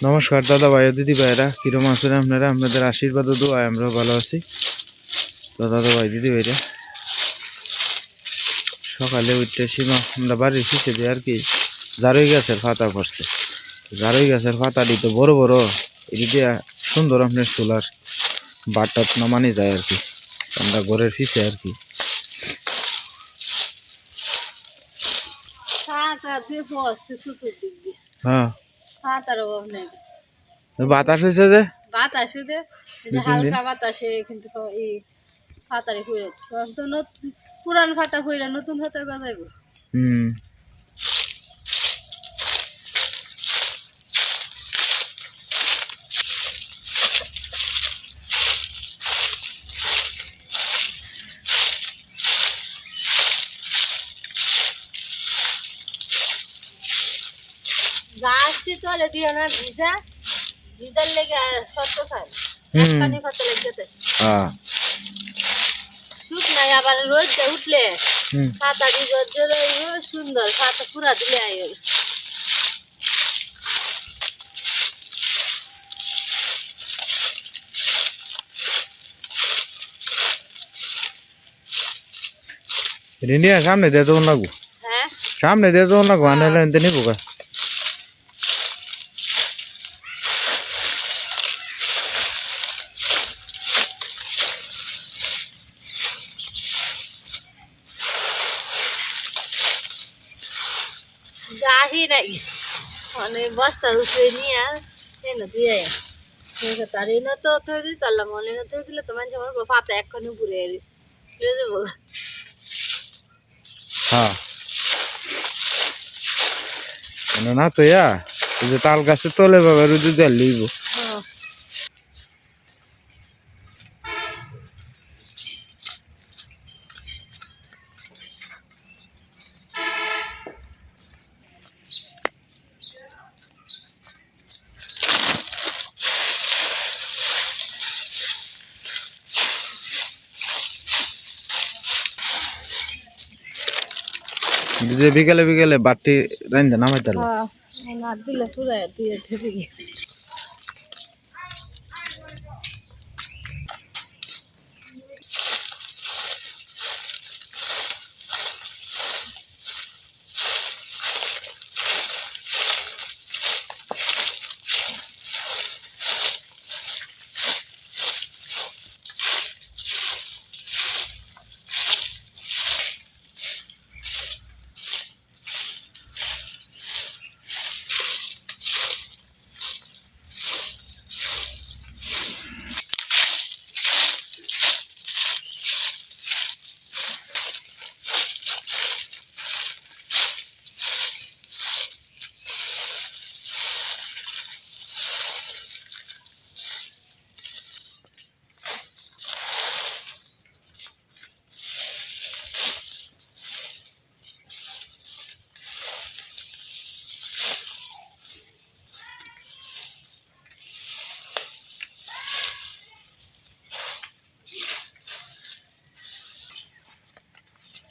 নমস্কার দাদা ভাই দিদি ভাইরা কিরম আছেন আপনারা? আপনাদের আশীর্বাদ ও দোয়ায় আমরাও ভালো আছি। তো দাদা ভাই দিদি ভাইরা সকালে উঠতে সীমা আমরা বাড়ির পিছিয়ে দিয়ে আর কি জারুই গাছের পাতা পড়ছে। জারুই গাছের পাতাটি তো বড় বড় এটি দিয়ে সুন্দর আপনার সোলার বাটটাত নামানি যায় আর কি। আমরা ঘরের পিছে আর কি। দিয়ে দিয়ে। হ্যাঁ। ফাঁকার অভাব নেই। বাতাস হয়েছে যে? বাতাস দিন? হালকা বাতাসে কিন্তু এই ফাতারে নতুন পুরান ফাতা ফুইরা নতুন ফাতা গজাইব। হুম। চলে দিয়ে না ভিজা। ভিজার লেগে সত্য খায় পানি ফাতা লেগে শুক নাই আবার রোদ উঠলে ফাতা দিয়ে হইব সুন্দর ফাতা পুরা দিলে আইব রিনিয়া সামনে দিয়ে তো লাগবো হ্যাঁ। সামনে দিয়ে তো লাগবো আনে হলে এনতে নিবো কা গাহি নাই মানে বস্তা উপরে নিয়ে এনে দিয়ে তার এনে তো থই দিই তাহলে মনে এনে থই দিলে তো মানুষ আমার পাতা এক্ষণে ঘুরে এলিস বুঝে যাব হ্যাঁ। না তো ইয়া যে তাল গাছে তোলে বাবা রুদু দিয়ে লিব হ্যাঁ যে বিকেলে বিকেলে বাটি রাইন্দা নামাই তার দিলে পুরা দিয়ে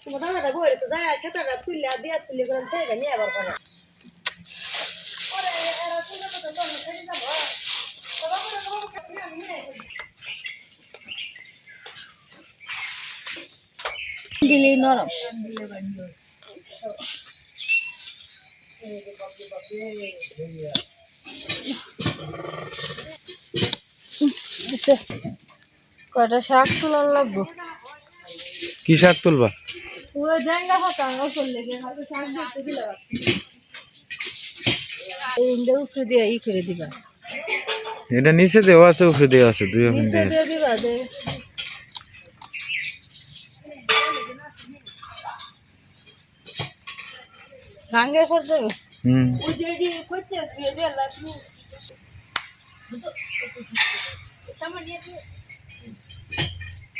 থেকে দাদাটা বইছে যা খেতাটা তুললে দিয়া তুলি করে ছেড়ে নিয়ে আবার করে দিলেই নরম। এসে কয়টা শাক তোলার লাগবো? কি শাক তুলবা? পুরো জায়গা হতো আমি করলে ইন্দে উপরে দিয়ে ই করে দিবা। এটা নিচে দেওয়া আছে উপরে দেওয়া আছে দুই ওখানে নিচে দিয়ে দিবা দে। গাঙ্গে করতে হুম।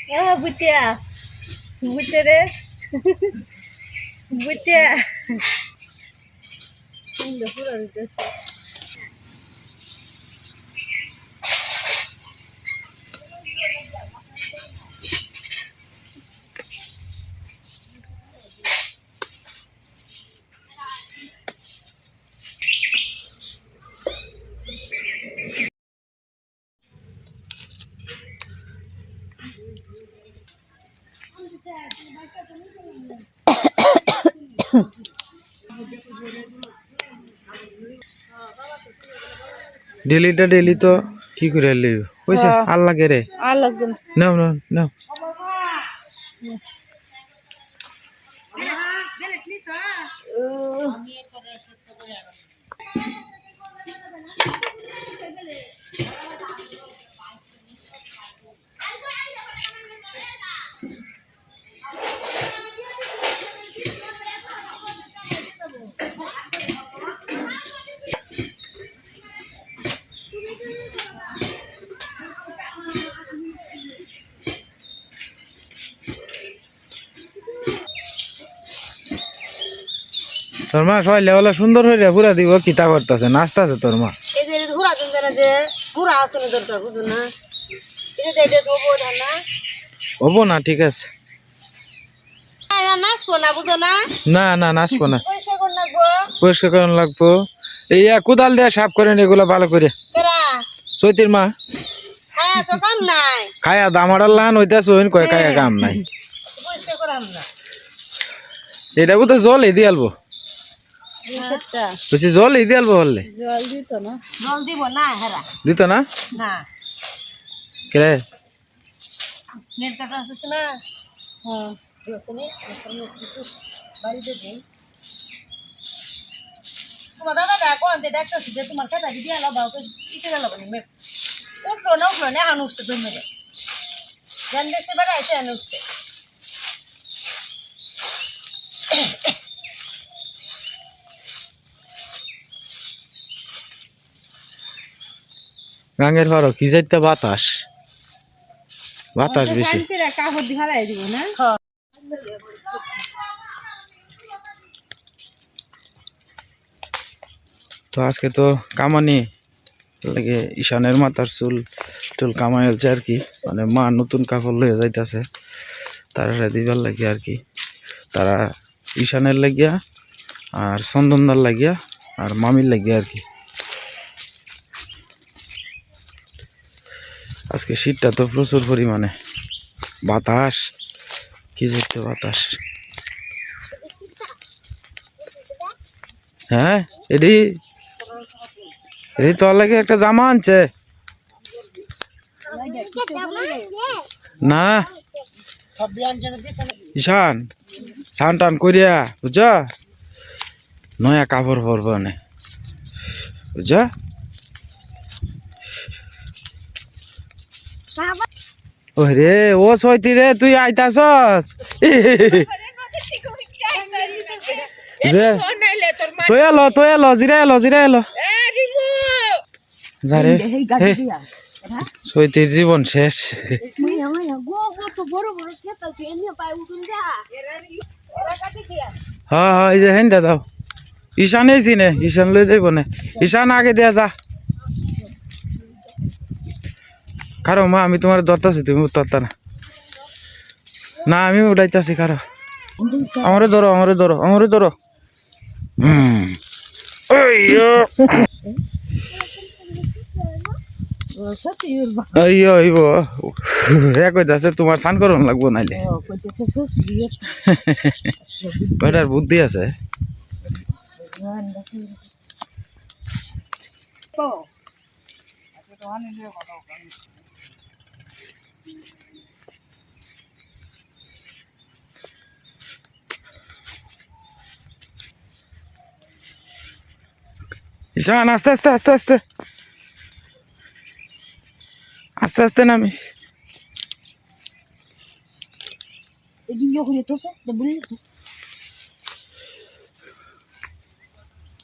হ্যাঁ বুটিয়া বুটে রে বুটিয়া পুরো দিতেছে ডেলিটা ডেলি তো কি করে লইব? কইছে হ্যাঁ। আর লাগে রে। আর লাগে নাও নাও নাও। প্লেট নিছ তোর মা সবাই হলে সুন্দর হয়ে পুরা দিব কিতা করতেছে নাচতেছে তোর মা। এই যে ঘোরা দিন না যে ঘোরা আসলে দরকার বুঝুন না? এটা এটা তো না? হব না ঠিক আছে। না না নাচবো না পরিষ্কার করে লাগবো। করানো লাগবো কোদাল দিয়ে সাফ করে নি এগুলো ভালো করে। চৈতির মা। খায়া দামাড়ার লান হইতেছে ওইন কয় খায়া কাম নাই। এটা তো জল এই দিয়ে আলবো। বলছি জল এই দিয়ে আলবো বললে? জল দিত না। জল দিব না হেরা। দিত না? না। কে নেট কাটা আছে না? হ্যাঁ। দিওসনি বাড়িতে দিন তোমার দাদা ডাকো আনতে ডাকতেছি যে তোমার কাটা দিয়ে আলো বাবা ইতে গেল বলে মে উঠল না উঠল না তুমি মেরে জান দেখতে বেড়াইছে হান গাঙ্গের পারো কি যাইতে বাতাস? বাতাস বেশি। তো আজকে তো কামানি লাগে ঈশানের মাথার চুল টুল কামাই হচ্ছে আর কি। মানে মা নতুন কাপড় লয়ে যাইতাছে তারা দিবার লাগে আর কি। তারা ঈশানের লাগিয়া আর চন্দনদার লাগিয়া আর মামির লাগিয়া আর কি। আজকে শীতটা তো প্রচুর পরিমাণে। বাতাস, কি যেতে বাতাস। হ্যাঁ এডি? এডি, তোর লাগে একটা জামা আনছে? না? ঈশান সান টান করিয়া বুঝছ? নয়া কাপড় পরব নে। বুঝছ ও সইতি রে, তুই আইতাছস? যে, তুই এলো তুই এলো জিরা এলো জিরা এলো। যারে সইতির জীবন শেষ। হ্যাঁ হ্যাঁ এই যে হেন দাও ঈশান এসি নে? ঈশান লই যাইব না? ঈশান আগে দিয়া যা। কারও মা, আমি তোমার ধরতাছি, তুমি উত্তরতা না। না, আমি উঠাইতাছি কারও। আমারে ধরো আমারে ধরো আমারে ধরো। কইতাছে তোমার স্নান করন লাগবো নাইলে। বেটার বুদ্ধি আছে? ঈশান আস্তে আস্তে আস্তে আস্তে। আস্তে আস্তে নামিস।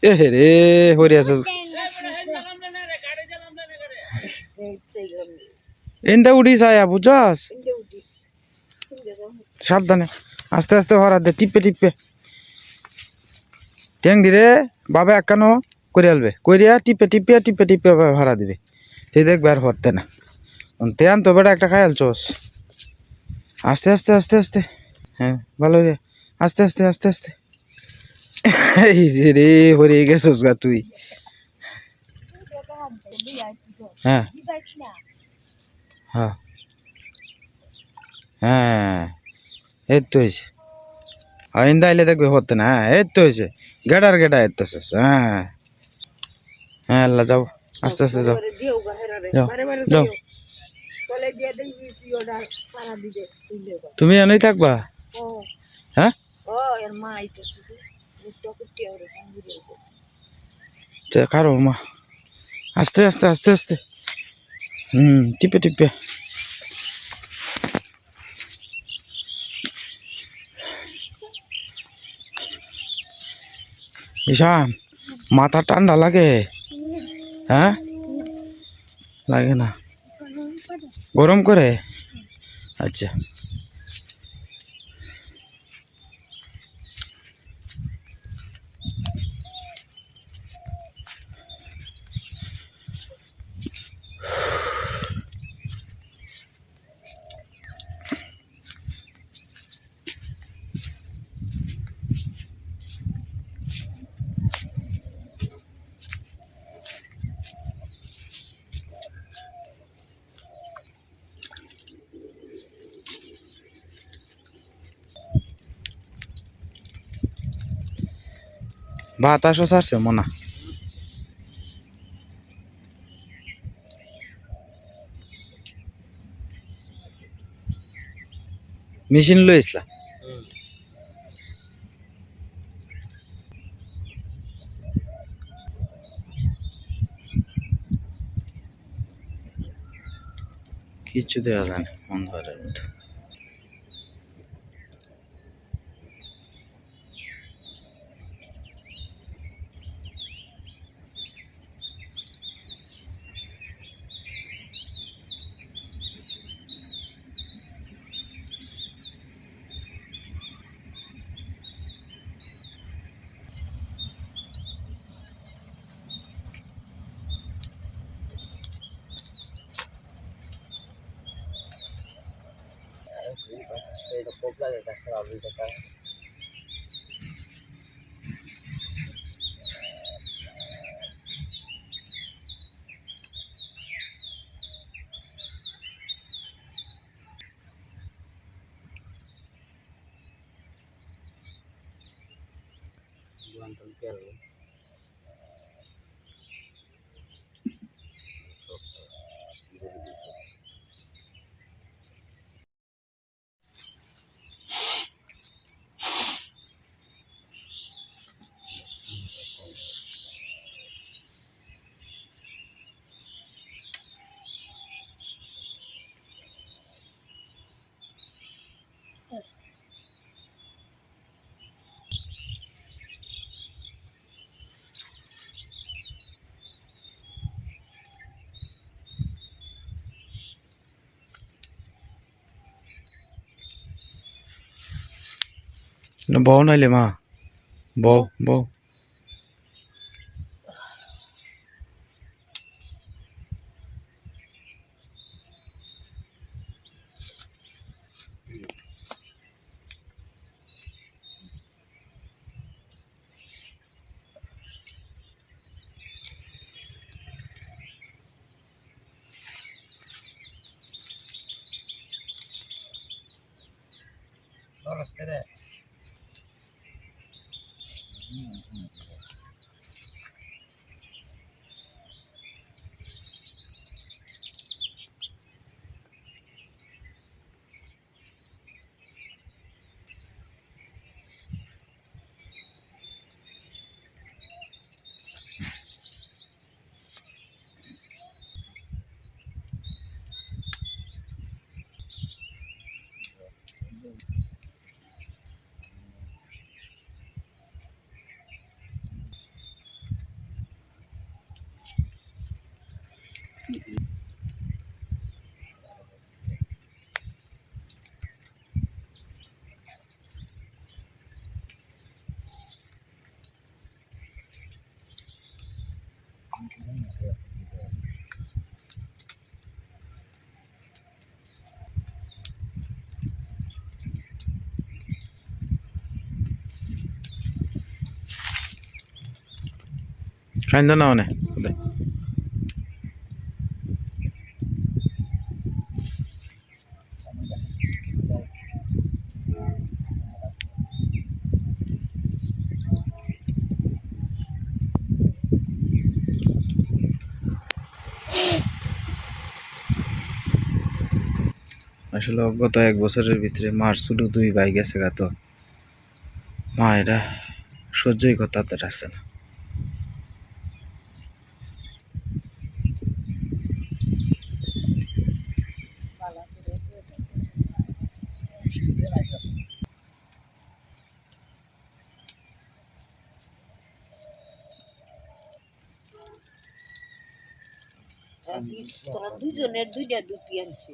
এ হে রে হরি আছে। এনটা উড়িস আয়া বুঝছস সাবধানে। আস্তে আস্তে হরা দে টিপে টিপে। ট্যাংডি রে বাবা একানো করে আলবে। করিয়া টিপে টিপে টিপে টিপে ভাড়া দিবে। তুই দেখবে আর হতে না। তেয়ান তো বেটা একটা খায়াল চোস। আস্তে আস্তে আস্তে আস্তে। হ্যাঁ ভালো রে আস্তে আস্তে আস্তে আস্তে। এই রে হরে গেছস গা তুই। হ্যাঁ। হ্যাঁ। হ্যাঁ। এই তো হয়েছে আইন্দা আইলে দেখবে হতে না। হ্যাঁ এই তো হয়েছে গেডার গেডা এতেছিস হ্যাঁ। হ্যাঁ আল্লাহ যাও। আস্তে আস্তে যাও। যাও। বারে যাও। তুমি এনেই থাকবা? হ্যাঁ? কারও মা। আস্তে আস্তে আস্তে আস্তে। হুম টিপে টিপে। ঈশান মাথা ঠান্ডা লাগে? হ্যাঁ? লাগে না। গরম করে? আচ্ছা। বাতাসও ছাড়ছে মনা। মেশিন লইসলা কিচ্ছু দেওয়া যায় না অন্ধকারের মধ্যে। Vlog, nagkasarabi na tayo. না বউ নাইলে মা 嗯嗯。খাইন্দ না মানে আসলে গত এক বছরের ভিতরে মার শুধু দুই ভাই গেছে গা তো। মা এটা সহ্যই করতে পারছে না। দুজনের দুইটা দুটি আনছি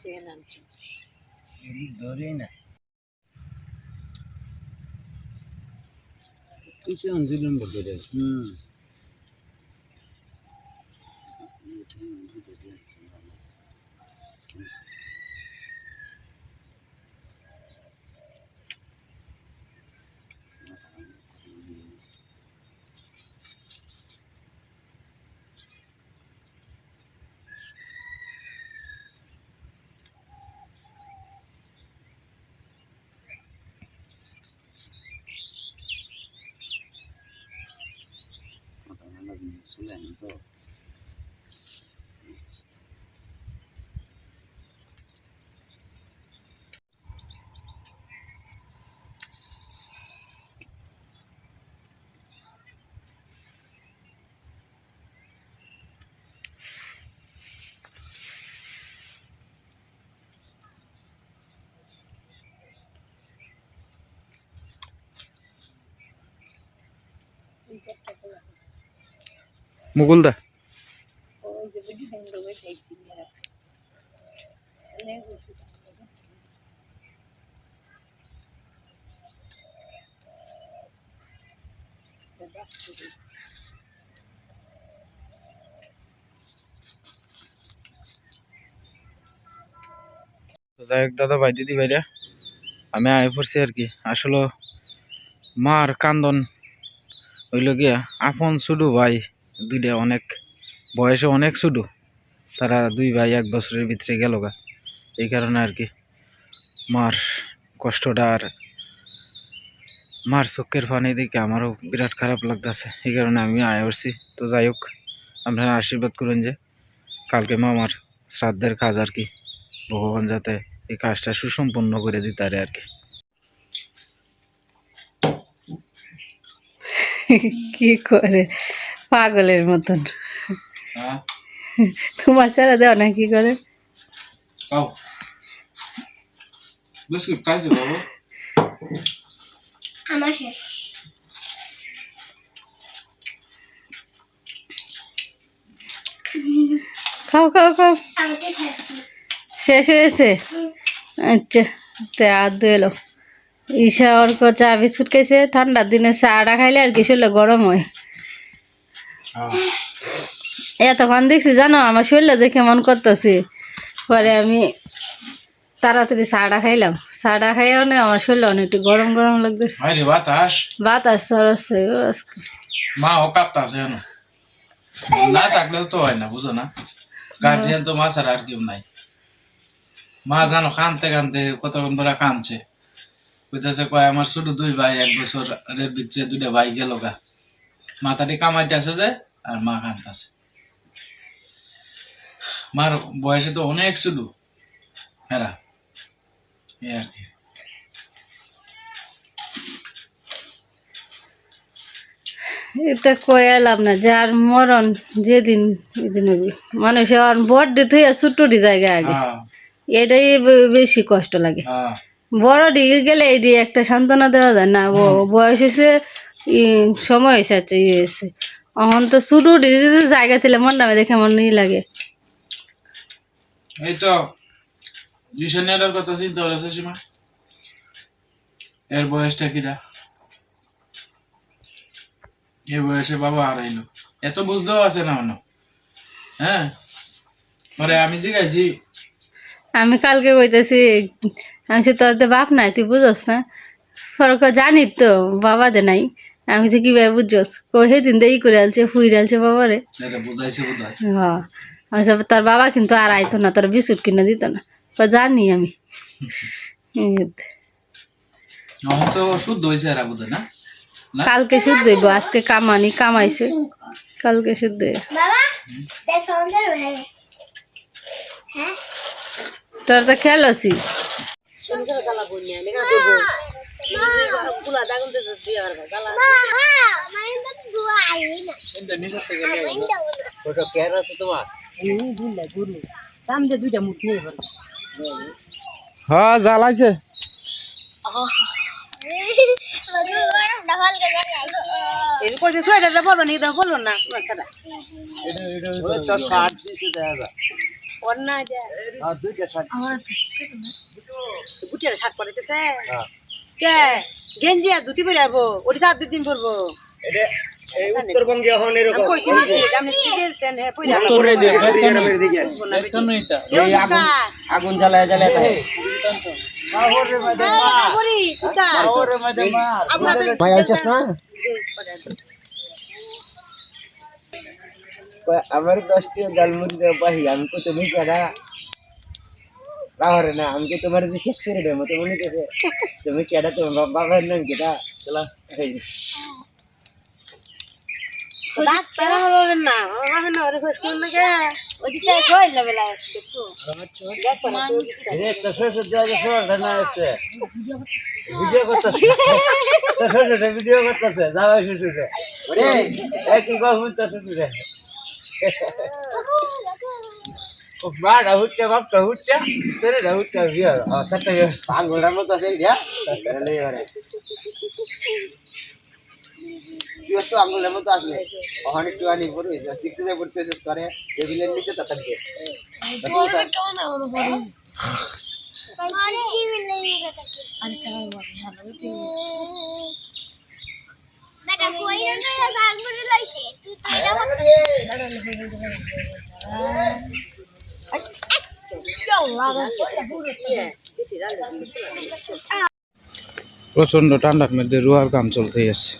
আনছেন পেন আনছেন মুকুলদা ওই যে বুঝি সুন্দর হয়ে খাইছি মেয়েরা লেগে তো যাই হোক, দাদা, ভাই, দিদি, ভাইরা, আমি আয় পড়ছি আর কি। আসলে মার কান্দন হইল গিয়া, আপন শুধু ভাই। দুইটা অনেক বয়সে অনেক শুধু তারা দুই ভাই এক বছরের ভিতরে গেল গা। এই কারণে আর কি মার কষ্টটা আর মার চোখের পানি দেখে আমারও বিরাট খারাপ লাগতেছে। এই কারণে আমি আয় পড়ছি তো যাই হোক, আপনারা আশীর্বাদ করুন যে কালকে মামার শ্রাদ্ধের কাজ আর কি ভগবান যাতে এই কাজটা সুসম্পন্ন করে দিতে পারে আর কি। কি করে? পাগলের মতন। তোমার ছেড়ে দেও না কি করে? খাও। বিস্কুট খাইছো বাবু? খাও খাও খাও। শেষ হয়েছে? আচ্ছা তে আর দু এলো। ঈশা ওর চা বিস্কুট খাইছে। ঠান্ডার দিনে চাটা খাইলে আর কি শরীরে গরম হয়। এতক্ষণ দেখছি জানো আমার শরীরে দেখে মন করতেছে। পরে আমি তাড়াতাড়ি চাটা খাইলাম। চাটা খাইও না আমার শরীরে অনেক একটু গরম গরম লাগতেছে। বাতাস? বাতাস সরছে মা ও কাঁপতাছে না থাকলেও তো হয় না বুঝো না? গার্জিয়ান তো মা ছাড়া আর কেউ নাই। মা জানো কানতে কানতে কতক্ষণ ধরে কানছে কইতাছে কয় আমার ছোট দুই ভাই এক বছর দুইটা ভাই গেল গা। মাথাটি কামাইতে আছে যে আর মা কানতাছে মার বয়সে তো অনেক শুধু হ্যাঁ এই আর কি। এটা কয়ে এলাম না যার মরণ যেদিন এদিন হইবে। মানুষের বড় থুই ছোট্ট জায়গা আগে। হ্যাঁ। এটাই বেশি কষ্ট লাগে। হ্যাঁ। বড় দিকে গেলে এই দিয়ে একটা সান্ত্বনা দেওয়া যায় না। বয়স হয়েছে সময় হয়েছে আচ্ছা ইয়ে হয়েছে। এখন তো শুরু জায়গা থেকে মন নামে দেখে মন ই লাগে। এই তো লিশনের কথা চিন্তা করেছে সীমা? এর বয়সটা কিরা এই বয়সে বাবা হারাইলো এত বুঝতেও আছে না মনে হ্যাঁ? পরে আমি জিজ্ঞাসি আমি কালকে কইতেছি আমি সে তোর বাপ নাই তুই বুঝস না? ফরক জানি তো বাবা দে নাই। আমি সে কীভাবে বুঝছস? কো সেদিন দেই করে আলছে ফুই আলছে বাবারে। এটা বুঝাইছে বোধ হয় হ্যাঁ আমি সব তোর বাবা কিন্তু আর আইতো না তোর বিস্কুট কিনে দিত না। তো জানি আমি। তো শুদ্ধ না? কালকে শুদ্ধ হইব আজকে কামানি কামাইছে। কালকে শুদ্ধ হইব। তোর তো আছি হ্যাঁ এরকম যে সোয়েটারটা না এটা বলব না ওর না গুটিয়ার শার্ট পরাইতেছে কে? গেঞ্জি আর ধুতি পরে আইবো। ওটি সাত দিন পরবো। উত্তরবঙ্গে এখন এরকম। হ্যাঁ করে আগুন জ্বালায় জ্বালায় থাকে আমার দশটি জালমুড়ি বাহি আমি কত মিটারা লাহরে না আমি তোমার যে চেক করে মনে কেছে তুমি কেডা তোমার বাবার নাম কেটা চলা ডাক্তার আমার না আমার না ওরে খোঁজ কোন লাগে ওই যে কই দেখছ? দেখ যে একটা শ্বশুর দেওয়া শ্বশুর না এসছে। ভিডিও করতেছে। শ্বশুরে ভিডিও করতেছে যাওয়াই শ্বশুরে ওরে। একই গল্প তো শ্বশুরে বাড়া হুচ্ছে বাপটা হুচ্ছে ছেলেটা হুচ্ছে বিয়ে সাথে আঙ্গুলটার মতো আছে এটা তাহলে এবারে তুই তো আঙ্গুলের মতো আসলে ওখানে একটু আনি পড়বে সিক্সে পড়তে শেষ করে টেবিলের নিচে তাতাকে প্রচণ্ড ঠান্ডার মধ্যে রুয়ার কাম চলতেই আছে।